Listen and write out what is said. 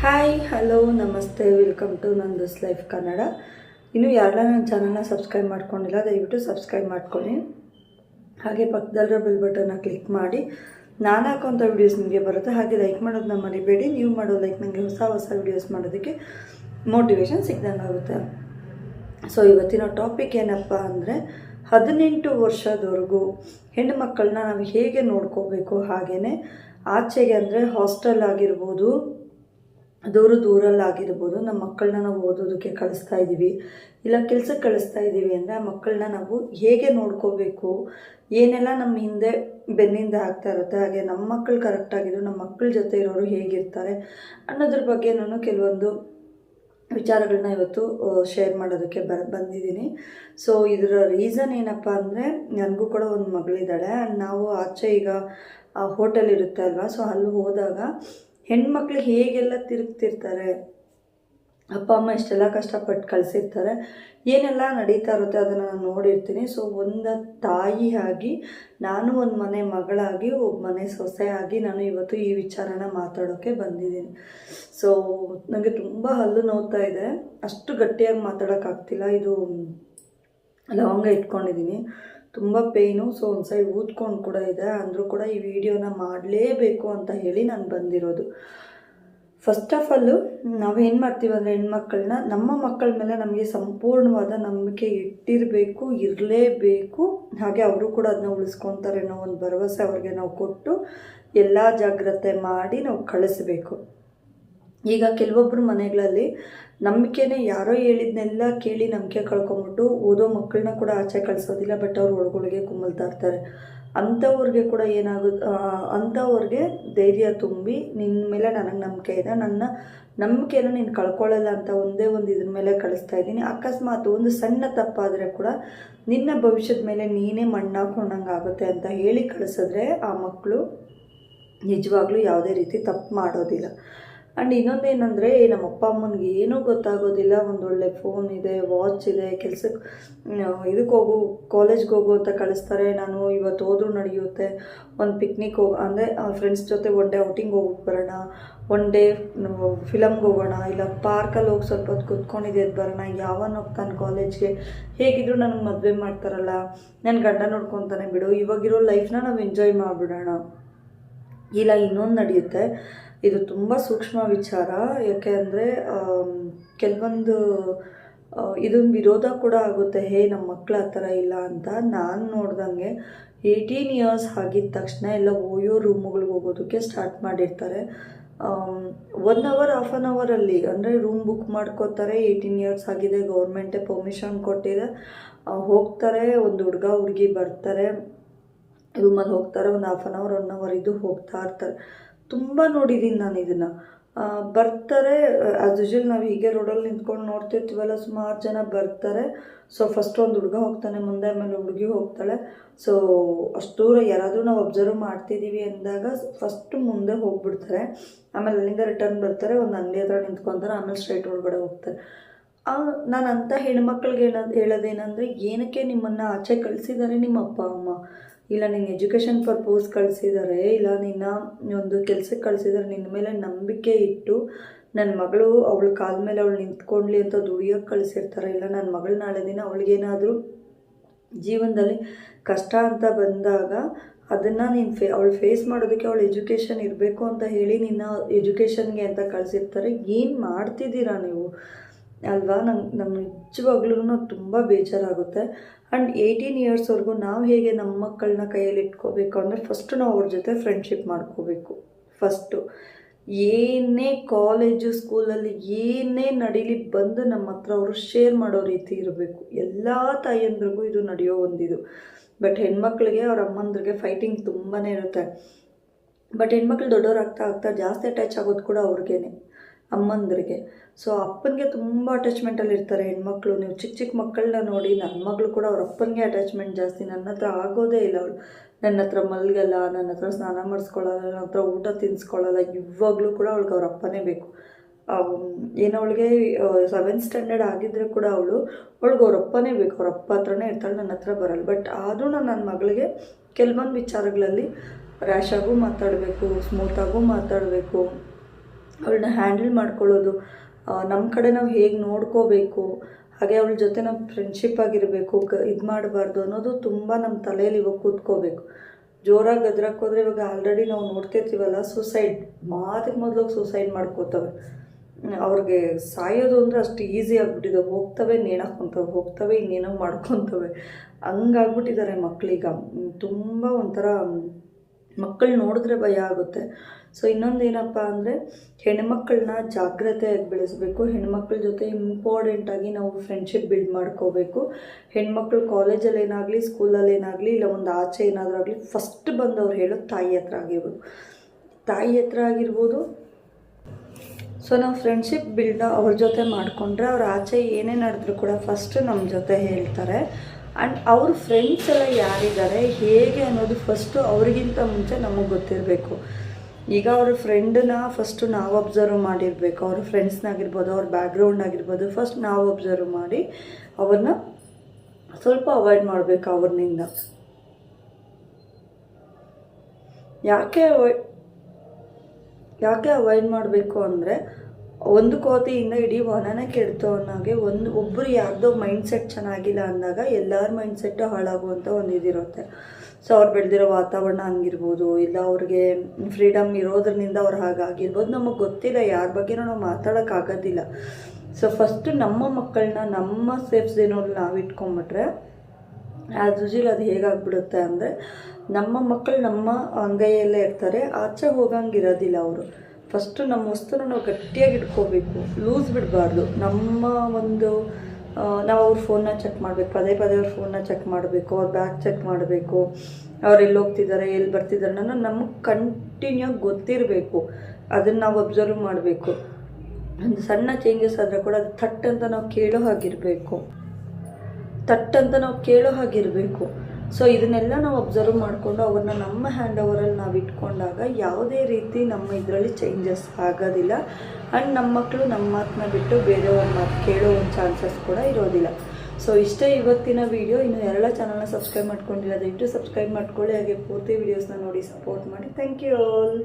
Hi hello ನಮಸ್ತೆ welcome to Nanda's life Kannada ಇನ್ನು ಯಾರೆಲ್ಲ ನನ್ನ ಚಾನಲ್ನ ಸಬ್ಸ್ಕ್ರೈಬ್ ಮಾಡ್ಕೊಂಡಿಲ್ಲ, ದಯವಿಟ್ಟು ಸಬ್ಸ್ಕ್ರೈಬ್ ಮಾಡ್ಕೊಳ್ಳಿ. ಹಾಗೆ ಪಕ್ಕದಲ್ಲಿರೋ ಬೆಲ್ ಬಟನ್ನ ಕ್ಲಿಕ್ ಮಾಡಿ. ನಾನು ಹಾಕೋಂಥ ವೀಡಿಯೋಸ್ ನಿಮಗೆ ಬರುತ್ತೆ. ಹಾಗೆ ಲೈಕ್ ಮಾಡೋದನ್ನ ಮರಿಬೇಡಿ. ನೀವು ಮಾಡೋ ಲೈಕ್ ನನಗೆ ಹೊಸ ಹೊಸ ವೀಡಿಯೋಸ್ ಮಾಡೋದಕ್ಕೆ ಮೋಟಿವೇಶನ್ ಸಿಗ್ದಂಗೆ ಆಗುತ್ತೆ. ಸೊ ಇವತ್ತಿನ ಟಾಪಿಕ್ ಏನಪ್ಪ ಅಂದರೆ, ಹದಿನೆಂಟು ವರ್ಷದವರೆಗೂ ಹೆಣ್ಣು ಮಕ್ಕಳನ್ನ ನಾವು ಹೇಗೆ ನೋಡ್ಕೋಬೇಕು? ಹಾಗೆಯೇ ಆಚೆಗೆ ಅಂದರೆ ಹಾಸ್ಟೆಲ್ ಆಗಿರ್ಬೋದು ದೂರ ದೂರಲ್ಲಾಗಿರ್ಬೋದು, ನಮ್ಮ ಮಕ್ಕಳನ್ನ ನಾವು ಓದೋದಕ್ಕೆ ಕಳಿಸ್ತಾ ಇದ್ದೀವಿ. ಇಲ್ಲ, ಕೆಲಸಕ್ಕೆ ಕಳಿಸ್ತಾ ಇದ್ದೀವಿ ಅಂದರೆ ಆ ಮಕ್ಕಳನ್ನ ನಾವು ಹೇಗೆ ನೋಡ್ಕೋಬೇಕು, ಏನೆಲ್ಲ ನಮ್ಮ ಹಿಂದೆ ಬೆನ್ನಿಂದ ಆಗ್ತಾ ಇರುತ್ತೆ, ಹಾಗೆ ನಮ್ಮ ಮಕ್ಕಳು ಕರೆಕ್ಟಾಗಿದ್ದು ನಮ್ಮ ಮಕ್ಕಳ ಜೊತೆ ಇರೋರು ಹೇಗಿರ್ತಾರೆ ಅನ್ನೋದ್ರ ಬಗ್ಗೆ ನಾನು ಕೆಲವೊಂದು ವಿಚಾರಗಳನ್ನ ಇವತ್ತು ಶೇರ್ ಮಾಡೋದಕ್ಕೆ ಬರ, ಬಂದಿದ್ದೀನಿ. ಸೊ ಇದರ ರೀಸನ್ ಏನಪ್ಪ ಅಂದರೆ, ನನಗೂ ಕೂಡ ಒಂದು ಮಗಳಿದ್ದಾಳೆ. ಆ್ಯಂಡ್ ನಾವು ಆಚೆ ಈಗ ಹೋಟೆಲ್ ಇರುತ್ತೆ ಅಲ್ವಾ? ಸೊ ಅಲ್ಲಿ ಹೋದಾಗ ಹೆಣ್ಮಕ್ಳು ಹೇಗೆಲ್ಲ ತಿರುಗ್ತಿರ್ತಾರೆ? ಅಪ್ಪ, ಅಮ್ಮ ಇಷ್ಟೆಲ್ಲ ಕಷ್ಟಪಟ್ಟು ಕಳಿಸಿರ್ತಾರೆ. ಏನೆಲ್ಲ ನಡೀತಾ ಇರುತ್ತೆ ಅದನ್ನು ನಾನು ನೋಡಿರ್ತೀನಿ. ಸೊ ಒಂದು ತಾಯಿಯಾಗಿ ನಾನು ಒಂದು ಮನೆ ಮಗಳಾಗಿ, ಒಬ್ಬ ಮನೆ ಸೊಸೆಯಾಗಿ ನಾನು ಇವತ್ತು ಈ ವಿಚಾರನ ಮಾತಾಡೋಕ್ಕೆ ಬಂದಿದ್ದೀನಿ. ಸೊ ನನಗೆ ತುಂಬ ಹಲ್ಲು ನೋವ್ತಾ ಇದೆ. ಅಷ್ಟು ಗಟ್ಟಿಯಾಗಿ ಮಾತಾಡೋಕ್ಕಾಗ್ತಿಲ್ಲ ಇದು ಲವಂಗ ಇಟ್ಕೊಂಡಿದ್ದೀನಿ ತುಂಬ ಪೇಯ್ನು ಸೊ ಒಂದು ಸೈಡ್ ಊದ್ಕೊಂಡು ಕೂಡ ಇದೆ. ಅಂದರೂ ಕೂಡ ಈ ವಿಡಿಯೋನ ಮಾಡಲೇಬೇಕು ಅಂತ ಹೇಳಿ ನಾನು ಬಂದಿರೋದು. ಫಸ್ಟ್ ಆಫ್ ಆಲು ನಾವು ಏನು ಮಾಡ್ತೀವಿ ಅಂದರೆ ಹೆಣ್ಮಕ್ಳನ್ನ, ನಮ್ಮ ಮಕ್ಕಳ ಮೇಲೆ ನಮಗೆ ಸಂಪೂರ್ಣವಾದ ನಂಬಿಕೆ ಇಟ್ಟಿರಬೇಕು, ಇರಲೇಬೇಕು. ಹಾಗೆ ಅವರು ಕೂಡ ಅದನ್ನ ಉಳಿಸ್ಕೊತಾರೆ ಅನ್ನೋ ಒಂದು ಭರವಸೆ ಅವ್ರಿಗೆ ನಾವು ಕೊಟ್ಟು ಎಲ್ಲ ಜಾಗ್ರತೆ ಮಾಡಿ ನಾವು ಕಳಿಸ್ಬೇಕು. ಈಗ ಕೆಲವೊಬ್ಬರು ಮನೆಗಳಲ್ಲಿ ನಂಬಿಕೆನೇ ಯಾರೋ ಹೇಳಿದ್ನೆಲ್ಲ ಕೇಳಿ ನಂಬಿಕೆ ಕಳ್ಕೊಂಬಿಟ್ಟು ಓದೋ ಮಕ್ಕಳನ್ನ ಕೂಡ ಆಚೆ ಕಳಿಸೋದಿಲ್ಲ ಬಟ್ ಅವ್ರು ಒಳಗೊಳಗೆ ಕುಮ್ಮಲ್ತಾ ಇರ್ತಾರೆ. ಅಂಥವ್ರಿಗೆ ಕೂಡ ಏನಾಗುತ್ತೆ ಅಂಥವ್ರಿಗೆ ಧೈರ್ಯ ತುಂಬಿ ನಿನ್ನ ಮೇಲೆ ನನಗೆ ನಂಬಿಕೆ ಇದೆ, ನನ್ನ ನಂಬಿಕೆನ ನೀನು ಕಳ್ಕೊಳ್ಳಲ್ಲ ಅಂತ ಒಂದೇ ಒಂದು ಇದ್ರ ಮೇಲೆ ಕಳಿಸ್ತಾ ಇದ್ದೀನಿ. ಅಕಸ್ಮಾತ್ ಒಂದು ಸಣ್ಣ ತಪ್ಪಾದರೆ ಕೂಡ ನಿನ್ನ ಭವಿಷ್ಯದ ಮೇಲೆ ನೀನೇ ಮಣ್ಣಾಕೊಂಡಂಗೆ ಆಗುತ್ತೆ ಅಂತ ಹೇಳಿ ಕಳಿಸಿದ್ರೆ ಆ ಮಕ್ಕಳು ನಿಜವಾಗ್ಲೂ ಯಾವುದೇ ರೀತಿ ತಪ್ಪು ಮಾಡೋದಿಲ್ಲ. ಆ್ಯಂಡ್ ಇನ್ನೊಂದೇನೆಂದರೆ ನಮ್ಮ ಅಪ್ಪ ಅಮ್ಮನಿಗೆ ಏನೂ ಗೊತ್ತಾಗೋದಿಲ್ಲ, ಒಂದೊಳ್ಳೆ ಫೋನ್ ಇದೆ ವಾಚ್ ಇದೆ ಕೆಲ್ಸಕ್ಕೆ ಇದಕ್ಕೆ ಹೋಗು ಕಾಲೇಜ್ಗೆ ಹೋಗು ಅಂತ ಕಳಿಸ್ತಾರೆ. ನಾನು ಇವತ್ತು ಹೋದ್ರೂ ನಡೆಯುತ್ತೆ. ಒಂದು ಪಿಕ್ನಿಕ್ ಹೋಗಿ, ಅಂದರೆ ಫ್ರೆಂಡ್ಸ್ ಜೊತೆ ಒನ್ ಡೇ ಔಟಿಂಗ್ ಹೋಗೋಕ್ಕೆ ಬರೋಣ. ಒನ್ ಡೇ ಫಿಲಮ್ಗೆ ಹೋಗೋಣ. ಇಲ್ಲ ಪಾರ್ಕಲ್ಲಿ ಹೋಗಿ ಸ್ವಲ್ಪ ಹೊತ್ತು ಕೂತ್ಕೊಂಡಿದ್ದು ಎದ್ದು ಬರೋಣ. ಯಾವನ್ ಹೋಗ್ತಾನೆ ಕಾಲೇಜ್ಗೆ ಹೇಗಿದ್ರು ನನಗೆ ಮದುವೆ ಮಾಡ್ತಾರಲ್ಲ. ನನ್ನ ಗಂಡ ನೋಡ್ಕೊತಾನೆ ಬಿಡು. ಇವಾಗಿರೋ ಲೈಫ್ನ ನಾವು ಎಂಜಾಯ್ ಮಾಡಿಬಿಡೋಣ. ಇಲ್ಲ, ಇನ್ನೊಂದು ನಡೆಯುತ್ತೆ. ಇದು ತುಂಬ ಸೂಕ್ಷ್ಮ ವಿಚಾರ. ಯಾಕೆ ಅಂದರೆ ಕೆಲವೊಂದು ಇದೊಂದು ವಿರೋಧ ಕೂಡ ಆಗುತ್ತೆ. ಹೇ ನಮ್ಮ ಮಕ್ಕಳು ಆ ಥರ ಇಲ್ಲ ಅಂತ ನಾನು ನೋಡ್ದಂಗೆ ಏಯ್ಟೀನ್ ಇಯರ್ಸ್ ಆಗಿದ ತಕ್ಷಣ ಎಲ್ಲ ಓಯೋ ರೂಮುಗಳಿಗೆ ಹೋಗೋದಕ್ಕೆ ಸ್ಟಾರ್ಟ್ ಮಾಡಿರ್ತಾರೆ. ಒನ್ ಅವರ್ ಹಾಫ್ ಆನ್ ಅವರಲ್ಲಿ ಅಂದರೆ ರೂಮ್ ಬುಕ್ ಮಾಡ್ಕೋತಾರೆ. ಏಯ್ಟೀನ್ ಇಯರ್ಸ್ ಆಗಿದೆ, ಗೌರ್ಮೆಂಟೇ ಪರ್ಮಿಷನ್ ಕೊಟ್ಟಿದೆ. ಹೋಗ್ತಾರೆ, ಒಂದು ಹುಡುಗ, ಹುಡುಗಿ ಬರ್ತಾರೆ. ರೂಮಲ್ಲಿ ಹೋಗ್ತಾರೆ, ಒಂದು half an hour one hour ಇದು ಹೋಗ್ತಾ ಇರ್ತಾರೆ. ತುಂಬ ನೋಡಿದ್ದೀನಿ ನಾನು ಇದನ್ನು. ಬರ್ತಾರೆ ಆ್ಯಸ್ ಯೂಶುವಲ್ ನಾವು ಹೀಗೆ ರೋಡಲ್ಲಿ ನಿಂತ್ಕೊಂಡು ನೋಡ್ತಿರ್ತೀವಲ್ಲ, ಸುಮಾರು ಜನ ಬರ್ತಾರೆ. ಸೊ ಫಸ್ಟ್ ಒಂದು ಹುಡುಗ ಹೋಗ್ತಾನೆ, ಮುಂದೆ ಆಮೇಲೆ ಹುಡುಗಿ ಹೋಗ್ತಾಳೆ. ಸೊ, ಅಷ್ಟು ದೂರ ಯಾರಾದರೂ ನಾವು ಅಬ್ಸರ್ವ್ ಮಾಡ್ತಿದ್ದೀವಿ ಅಂದಾಗ ಫಸ್ಟ್ ಮುಂದೆ ಹೋಗ್ಬಿಡ್ತಾರೆ. ಆಮೇಲೆ ಅಲ್ಲಿಂದ ರಿಟರ್ನ್ ಬರ್ತಾರೆ, ಒಂದು ಅಂಗಡಿ ಹತ್ರ ನಿಂತ್ಕೊತಾರೆ, ಆಮೇಲೆ ಸ್ಟ್ರೈಟ್ ಒಳಗಡೆ ಹೋಗ್ತಾರೆ. ನಾನು ಅಂಥ ಹೆಣ್ಮಕ್ಳಿಗೆ ಹೇಳೋದು ಹೇಳೋದೇನೆಂದರೆ ಏನಕ್ಕೆ ನಿಮ್ಮನ್ನು ಆಚೆ ಕಳಿಸಿದ್ದಾರೆ ನಿಮ್ಮ ಅಪ್ಪ ಅಮ್ಮ? ಇಲ್ಲ ನಿನ್ನ ಎಜುಕೇಷನ್ ಪರ್ಪೋಸ್ ಕಳಿಸಿದ್ದಾರೆ ಇಲ್ಲ, ನಿನ್ನ ಒಂದು ಕೆಲಸಕ್ಕೆ ಕಳಿಸಿದ್ದಾರೆ ನಿನ್ನ ಮೇಲೆ ನಂಬಿಕೆ ಇಟ್ಟು ನನ್ನ ಮಗಳು ಅವಳ ಕಾಲ ಮೇಲೆ ಅವಳು ನಿಂತ್ಕೊಂಡ್ಲಿ ಅಂತ ದುಡಿಯೋಕ್ಕೆ ಕಳಿಸಿರ್ತಾರೆ. ಇಲ್ಲ ನನ್ನ ಮಗಳು ನಾಳೆ ದಿನ ಅವಳಿಗೇನಾದರೂ ಜೀವನದಲ್ಲಿ ಕಷ್ಟ ಅಂತ ಬಂದಾಗ ಅದನ್ನು ನೀನು ಫೇ, ಅವಳು ಫೇಸ್ ಮಾಡೋದಕ್ಕೆ ಅವಳು ಎಜುಕೇಷನ್ ಇರಬೇಕು ಅಂತ ಹೇಳಿ ನಿನ್ನ ಎಜುಕೇಷನ್ಗೆ ಅಂತ ಕಳಿಸಿರ್ತಾರೆ. ಏನು ಮಾಡ್ತಿದ್ದೀರಾ ನೀವು? ಅಲ್ವಾ? ನಂಗೆ ನಮ್ಮ ನಿಜವಾಗ್ಲೂ ತುಂಬ ಬೇಜಾರಾಗುತ್ತೆ. ಆ್ಯಂಡ್ ಏಯ್ಟೀನ್ ಇಯರ್ಸ್ವರೆಗೂ ನಾವು ಹೇಗೆ ನಮ್ಮ ಮಕ್ಕಳನ್ನ ಕೈಯಲ್ಲಿ ಇಟ್ಕೋಬೇಕು ಅಂದರೆ ಫಸ್ಟು ನಾವು ಅವ್ರ ಜೊತೆ ಫ್ರೆಂಡ್ಶಿಪ್ ಮಾಡ್ಕೋಬೇಕು. ಫಸ್ಟು ಏನೇ ಕಾಲೇಜು ಸ್ಕೂಲಲ್ಲಿ ಏನೇ ನಡೀಲಿ ಬಂದು ನಮ್ಮ ಹತ್ರ ಅವರು ಶೇರ್ ಮಾಡೋ ರೀತಿ ಇರಬೇಕು. ಎಲ್ಲ ತಾಯಿಯಂದ್ರಿಗೂ ಇದು ನಡೆಯೋ ಒಂದಿದು. ಬಟ್ ಹೆಣ್ಮಕ್ಳಿಗೆ ಅವ್ರ ಅಮ್ಮಂದ್ರಿಗೆ ಫೈಟಿಂಗ್ ತುಂಬಾ ಇರುತ್ತೆ. ಬಟ್ ಹೆಣ್ಮಕ್ಳು ದೊಡ್ಡವ್ರು ಆಗ್ತಾ ಆಗ್ತಾ ಜಾಸ್ತಿ ಅಟ್ಯಾಚ್ ಆಗೋದು ಕೂಡ ಅವ್ರಿಗೇನೆ. ಅಮ್ಮಂದ್ರಿಗೆ. ಸೊ ಅಪ್ಪನಿಗೆ ತುಂಬ ಅಟ್ಯಾಚ್ಮೆಂಟಲ್ಲಿ ಇರ್ತಾರೆ ಹೆಣ್ಮಕ್ಳು. ನೀವು ಚಿಕ್ಕ ಚಿಕ್ಕ ಮಕ್ಕಳನ್ನ ನೋಡಿ ನನ್ನ ಮಗಳು ಕೂಡ ಅವ್ರ ಅಪ್ಪನಿಗೆ ಅಟ್ಯಾಚ್ಮೆಂಟ್ ಜಾಸ್ತಿ. ನನ್ನ ಹತ್ರ ಆಗೋದೇ ಇಲ್ಲ ಅವಳು. ನನ್ನ ಹತ್ರ ಮಲ್ಗಲ್ಲ, ನನ್ನ ಹತ್ರ ಸ್ನಾನ ಮಾಡಿಸ್ಕೊಳ್ಳಲ್ಲ ನನ್ನ ಹತ್ರ ಊಟ ತಿನ್ನಿಸ್ಕೊಳ್ಳಲ್ಲ ಇವಾಗಲೂ ಕೂಡ ಅವಳಿಗೆ ಅವ್ರ ಅಪ್ಪನೇ ಬೇಕು. ಏನು ಅವಳಿಗೆ ಸೆವೆಂತ್ ಸ್ಟ್ಯಾಂಡರ್ಡ್ ಆಗಿದ್ದರೆ ಕೂಡ ಅವಳು, ಅವಳಿಗೆ ಅವ್ರ ಅಪ್ಪನೇ ಬೇಕು. ಅವ್ರ ಅಪ್ಪ ಹತ್ರನೇ ಇರ್ತಾಳೆ, ನನ್ನ ಹತ್ರ ಬರಲ್ಲ. ಬಟ್ ಆದರೂ ನಾನು ನನ್ನ ಮಗಳಿಗೆ ಕೆಲವೊಂದು ವಿಚಾರಗಳಲ್ಲಿ ರ್ಯಾಶಾಗೂ ಮಾತಾಡಬೇಕು ಸ್ಮೂತಾಗೂ ಮಾತಾಡಬೇಕು. ಅವಳನ್ನ ಹ್ಯಾಂಡಲ್ ಮಾಡ್ಕೊಳ್ಳೋದು ನಮ್ಮ ಕಡೆ ನಾವು ಹೇಗೆ ನೋಡ್ಕೋಬೇಕು, ಹಾಗೆ ಅವಳ ಜೊತೆ ನಾವು ಫ್ರೆಂಡ್ಶಿಪ್ ಆಗಿರಬೇಕು ಕ ಇದು ಮಾಡಬಾರ್ದು ಅನ್ನೋದು ತುಂಬ ನಮ್ಮ ತಲೆಯಲ್ಲಿ ಇವಾಗ ಕೂತ್ಕೋಬೇಕು. ಜೋರಾಗಿ ಗದ್ರಕ್ಕೋದ್ರೆ ಇವಾಗ ಆಲ್ರೆಡಿ ನಾವು ನೋಡ್ತಿರ್ತೀವಲ್ಲ ಸುಸೈಡ್ ಮಾತಿಗೆ ಮೊದಲು ಸುಸೈಡ್ ಮಾಡ್ಕೋತವೆ. ಅವ್ರಿಗೆ ಸಾಯೋದು ಅಂದರೆ ಅಷ್ಟು ಈಸಿ ಆಗಿಬಿಟ್ಟಿದೆ, ಹೋಗ್ತವೆ ನೇಣಾಕೊಂತವೆ ಹೋಗ್ತವೆ, ಇನ್ನೇನೋ ಮಾಡ್ಕೊತವೆ. ಹಂಗಾಗ್ಬಿಟ್ಟಿದ್ದಾರೆ ಮಕ್ಕಳೀಗ ತುಂಬ ಒಂಥರ ಮಕ್ಕಳು ನೋಡಿದ್ರೆ ಭಯ ಆಗುತ್ತೆ. ಸೊ ಇನ್ನೊಂದು ಏನಪ್ಪ ಅಂದರೆ, ಹೆಣ್ಮಕ್ಳನ್ನ ಜಾಗ್ರತೆಯಾಗಿ ಬೆಳೆಸಬೇಕು. ಹೆಣ್ಮಕ್ಳ ಜೊತೆ ಇಂಪಾರ್ಟೆಂಟಾಗಿ ನಾವು ಫ್ರೆಂಡ್ಶಿಪ್ ಬಿಲ್ಡ್ ಮಾಡ್ಕೋಬೇಕು. ಹೆಣ್ಮಕ್ಳು ಕಾಲೇಜಲ್ಲಿ ಏನಾಗಲಿ ಸ್ಕೂಲಲ್ಲಿ ಏನಾಗಲಿ ಇಲ್ಲ ಒಂದು ಆಚೆ ಏನಾದರೂ ಆಗಲಿ ಫಸ್ಟ್ ಬಂದು ಅವ್ರು ಹೇಳೋದು ತಾಯಿ ಹತ್ರ ಆಗಿರ್ಬೋದು. ತಾಯಿ ಹತ್ರ ಆಗಿರ್ಬೋದು. ಸೊ ನಾವು ಫ್ರೆಂಡ್ಶಿಪ್ ಬಿಲ್ಡ್ ಅವ್ರ ಜೊತೆ ಮಾಡಿಕೊಂಡ್ರೆ ಅವ್ರ ಆಚೆ ಏನೇ ನಡೆದ್ರು ಕೂಡ ಫಸ್ಟ್ ನಮ್ಮ ಜೊತೆ ಹೇಳ್ತಾರೆ. ಆ್ಯಂಡ್ ಅವ್ರ ಫ್ರೆಂಡ್ಸ್ ಎಲ್ಲ ಯಾರಿದ್ದಾರೆ, ಹೇಗೆ ಅನ್ನೋದು ಫಸ್ಟು ಅವ್ರಿಗಿಂತ ಮುಂಚೆ ನಮಗೆ ಗೊತ್ತಿರಬೇಕು. ಈಗ ಅವ್ರ ಫ್ರೆಂಡನ್ನ ಫಸ್ಟು ನಾವು ಅಬ್ಸರ್ವ್ ಮಾಡಿರಬೇಕು. ಅವ್ರ ಫ್ರೆಂಡ್ಸ್ನಾಗಿರ್ಬೋದು ಅವ್ರ ಬ್ಯಾಕ್ಗ್ರೌಂಡ್ ಆಗಿರ್ಬೋದು ಫಸ್ಟ್ ನಾವು ಅಬ್ಸರ್ವ್ ಮಾಡಿ ಅವ್ರನ್ನ ಸ್ವಲ್ಪ ಅವಾಯ್ಡ್ ಮಾಡಬೇಕು ಅವ್ರನ್ನಿಂದ ಯಾಕೆ ಅವಾಯ್ಡ್ ಯಾಕೆ ಅವಾಯ್ಡ್ ಮಾಡಬೇಕು ಅಂದರೆ ಒಂದು ಕೋತಿಯಿಂದ ಇಡೀ ವನನ ಕೆಡ್ತು ಅನ್ನೋಗೆ ಒಂದು ಒಬ್ಬರು ಯಾರ್ದೋ ಮೈಂಡ್ಸೆಟ್ ಚೆನ್ನಾಗಿಲ್ಲ ಅಂದಾಗ ಎಲ್ಲರ ಮೈಂಡ್ಸೆಟ್ಟು ಹಾಳಾಗುವಂಥ ಒಂದು ಇದಿರುತ್ತೆ. ಸೊ ಅವ್ರು ಬೆಳೆದಿರೋ ವಾತಾವರಣ ಹಂಗಿರ್ಬೋದು, ಇಲ್ಲ ಅವ್ರಿಗೆ ಫ್ರೀಡಮ್ ಇರೋದ್ರಿಂದ ಅವ್ರು ಹಾಗಾಗಿರ್ಬೋದು ನಮಗೆ ಗೊತ್ತಿಲ್ಲ, ಯಾರ ಬಗ್ಗೆನೂ ನಾವು ಮಾತಾಡೋಕ್ಕಾಗೋದಿಲ್ಲ ಸೊ ಫಸ್ಟು ನಮ್ಮ ಮಕ್ಕಳನ್ನ ನಮ್ಮ ಸೇಫ್ ಝೋನಲ್ಲಿ ನಾವು ಇಟ್ಕೊಂಬಿಟ್ರೆ ಆ್ಯಸ್ ಯೂಶಲ್ ಅದು ಹೇಗಾಗ್ಬಿಡುತ್ತೆ ಅಂದರೆ ನಮ್ಮ ಮಕ್ಕಳು ನಮ್ಮ ಅಂಗೈಯಲ್ಲೇ ಇರ್ತಾರೆ, ಆಚೆ ಹೋಗಂಗಿರೋದಿಲ್ಲ ಅವರು. ಫಸ್ಟು ನಮ್ಮ ವಸ್ತುನ ನಾವು ಗಟ್ಟಿಯಾಗಿ ಇಟ್ಕೋಬೇಕು ಲೂಸ್ ಬಿಡಬಾರ್ದು. ನಮ್ಮ ಒಂದು ನಾವು ಅವ್ರ ಫೋನ್ನ ಚೆಕ್ ಮಾಡಬೇಕು, ಪದೇ ಪದೇ ಅವ್ರ ಫೋನ್ನ ಚೆಕ್ ಮಾಡಬೇಕು, ಅವ್ರ ಬ್ಯಾಗ್ ಚೆಕ್ ಮಾಡಬೇಕು, ಅವ್ರು ಎಲ್ಲಿ ಹೋಗ್ತಿದ್ದಾರೆ, ಎಲ್ಲಿ ಬರ್ತಿದ್ದಾರೆ ಅನ್ನೋ ನಮಗೆ ಕಂಟಿನ್ಯೂ ಗೊತ್ತಿರಬೇಕು. ಅದನ್ನು ನಾವು ಅಬ್ಸರ್ವ್ ಮಾಡಬೇಕು. ಒಂದು ಸಣ್ಣ ಚೇಂಜಸ್ ಆದರೆ ಕೂಡ ಅದು ಥಟ್ ಅಂತ ನಾವು ಕೇಳೋ ಹಾಗಿರಬೇಕು. ಥಟ್ ಅಂತ ನಾವು ಕೇಳೋ ಹಾಗಿರಬೇಕು. ಸೊ ಇದನ್ನೆಲ್ಲ ನಾವು ಅಬ್ಸರ್ವ್ ಮಾಡಿಕೊಂಡು ಅವ್ರನ್ನ ನಮ್ಮ ಹ್ಯಾಂಡ್ ಓವರಲ್ಲಿ ನಾವು ಇಟ್ಕೊಂಡಾಗ ಯಾವುದೇ ರೀತಿ ನಮ್ಮ ಇದರಲ್ಲಿ ಚೇಂಜಸ್ ಆಗೋದಿಲ್ಲ. ಆ್ಯಂಡ್ ನಮ್ಮ ಮಕ್ಕಳು ನಮ್ಮ ಮಾತನ್ನ ಬಿಟ್ಟು ಬೇರೆಯವ್ರ ಮಾತು ಕೇಳೋ ಒಂದು ಚಾನ್ಸಸ್ ಕೂಡ ಇರೋದಿಲ್ಲ. ಸೊ ಇಷ್ಟೇ ಇವತ್ತಿನ ವಿಡಿಯೋ ಇನ್ನು ಎಲ್ಲ ಚಾನಲ್ನ ಸಬ್ಸ್ಕ್ರೈಬ್ ಮಾಡ್ಕೊಂಡಿಲ್ಲ, ದಯವಿಟ್ಟು ಸಬ್ಸ್ಕ್ರೈಬ್ ಮಾಡ್ಕೊಳ್ಳಿ. ಹಾಗೆ ಪೂರ್ತಿ ವೀಡಿಯೋಸ್ನ ನೋಡಿ ಸಪೋರ್ಟ್ ಮಾಡಿ. Thank you all